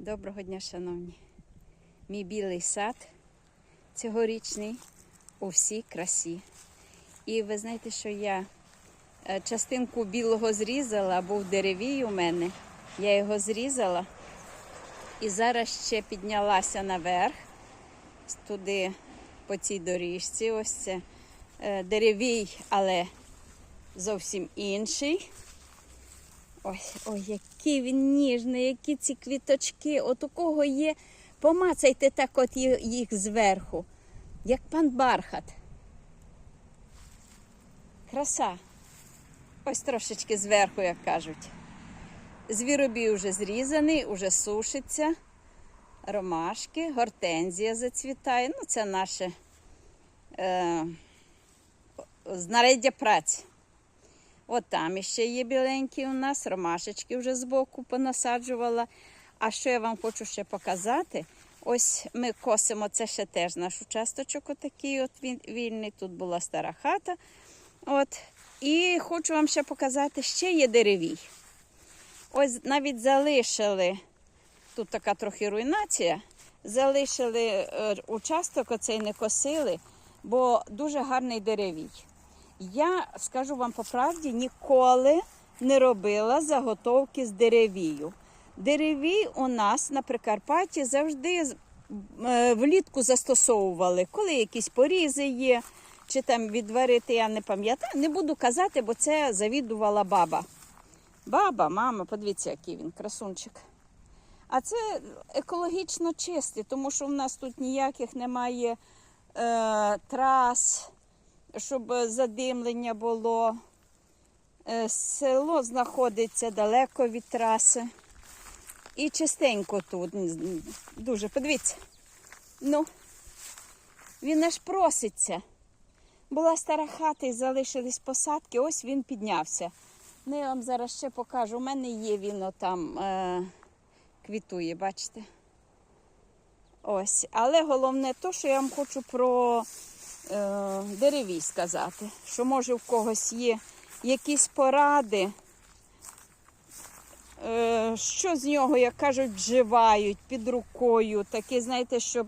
Доброго дня, шановні. Мій білий сад цьогорічний у всій красі. І ви знаєте, що я е, частинку білого зрізала, був деревій у мене. Я його зрізала і зараз ще піднялася наверх, туди по цій доріжці. Ось це е, деревій, але зовсім інший. Ой, ой, який він ніжний, які ці квіточки. От у кого є, помацайте так от їх зверху, як пан Бархат. Краса. Ось трошечки зверху, як кажуть. Звіробій вже зрізаний, уже сушиться. Ромашки, гортензія зацвітає. Ну, це наше е, знаряддя праці. От там іще є біленькі у нас, ромашечки вже збоку понасаджувала. А що я вам хочу ще показати? Ось ми косимо, це ще теж наш участочок отакий от вільний. Тут була стара хата. От. І хочу вам ще показати, ще є деревій. Ось навіть залишили, тут така трохи руйнація, залишили е, участок, оцей не косили, бо дуже гарний деревій. Я скажу вам по правді, ніколи не робила заготовки з деревію. Деревій у нас на Прикарпатті завжди е, влітку застосовували, коли якісь порізи є, чи там відварити, я не пам'ятаю. Не буду казати, бо це завідувала баба. Баба, мама, подивіться, який він красунчик. А це екологічно чистий, тому що в нас тут ніяких немає е, трас, щоб задимлення було. Е, Село знаходиться далеко від траси. І чистенько тут. Дуже. Подивіться. Ну, він аж проситься. Була стара хата і залишились посадки, ось він піднявся. Ну, я вам зараз ще покажу. У мене є він отам е, квітує, бачите? Ось. Але головне то, що я вам хочу про е, деревій сказати. Що може в когось є якісь поради, е, що з нього, як кажуть, вживають під рукою. Таке, знаєте, щоб